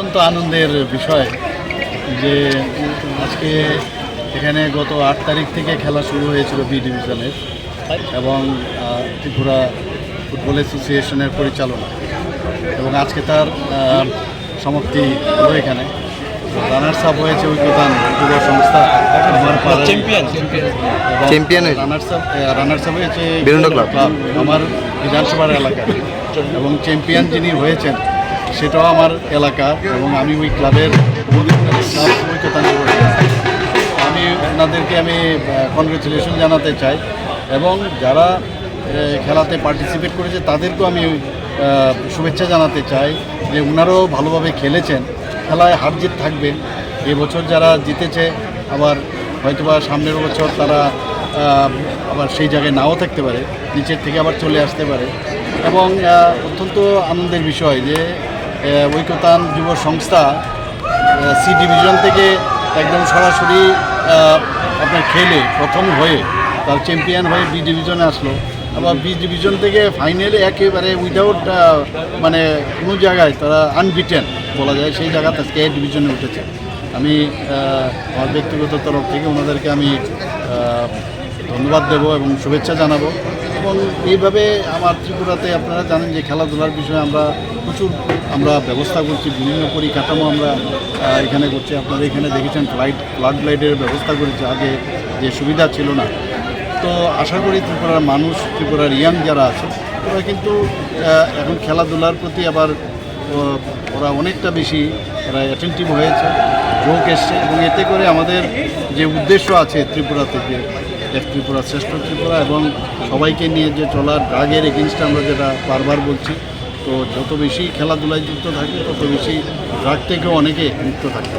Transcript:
আনন্দের বিষয় যে আজকে এখানে গত আট তারিখ থেকে খেলা শুরু হয়েছিল বি ডিভিশনের এবং ত্রিপুরা ফুটবল অ্যাসোসিয়েশনের পরিচালনা। এবং আজকে তার সমাপ্তি হলো এখানে। রানার্স আপ হয়েছে ঐক্যতান যুব সংস্থা আমার চ্যাম্পিয়ন হয়েছে? রানার্স আপ রানার্স আপ হয়েছে আমার বিধানসভার এলাকায় এবং চ্যাম্পিয়ন যিনি হয়েছেন সেটাও আমার এলাকা এবং আমি ওই ক্লাবের আমি ওনাদেরকে আমি কনগ্রেচুলেশন জানাতে চাই এবং যারা খেলাতে পার্টিসিপেট করেছে তাদেরকেও আমি শুভেচ্ছা জানাতে চাই যে ওনারাও ভালোভাবে খেলেছেন। খেলায় হার জিত থাকবে। এবছর যারা জিতেছে, আবার হয়তোবা সামনের বছর তারা আবার সেই জায়গায় নাও থাকতে পারে, নিচের থেকে আবার চলে আসতে পারে। এবং অত্যন্ত আনন্দের বিষয় যে ঐক্যতান যুব সংস্থা সি ডিভিশন থেকে একদম সরাসরি আপনার খেলে, প্রথম হয়ে, তার চ্যাম্পিয়ন হয়ে বি ডিভিশনে আসলো। আবার বি ডিভিশন থেকে ফাইনালে একেবারে উইদাউট মানে কোনো জায়গায় তারা আনবিটেন বলা যায়, সেই জায়গাতে আজকে এ ডিভিশনে উঠেছে। আমি আমার ব্যক্তিগত তরফ থেকে ওনাদেরকে আমি ধন্যবাদ দেব এবং শুভেচ্ছা জানাব। এবং এইভাবে আমার ত্রিপুরাতে আপনারা জানেন যে খেলাধুলার বিষয়ে আমরা প্রচুর আমরা ব্যবস্থা করছি, বিভিন্ন পরিকাঠামো আমরা এখানে করছি। আপনারা এখানে দেখেছেন ফ্লাইট, ফ্লাড লাইটের ব্যবস্থা করেছে। আগে যে সুবিধা ছিল না। তো আশা করি ত্রিপুরার মানুষ, ত্রিপুরার ইয়াং যারা আছে ওরা কিন্তু এখন খেলাধুলার প্রতি আবার ওরা অনেকটা বেশি ওরা অ্যাটেন্টিভ হয়েছে, যোগ এসছে এবং এতে করে আমাদের যে উদ্দেশ্য আছে ত্রিপুরা থেকে এক ত্রিপুরা, শ্রেষ্ঠ ত্রিপুরা এবং সবাইকে নিয়ে যে চলার ড্রাগের এগেনস্টে আমরা যেটা বারবার বলছি, তো যত বেশি খেলাধুলায় যুক্ত থাকে, তত বেশি ড্রাগ থেকেও অনেকে মুক্ত থাকবে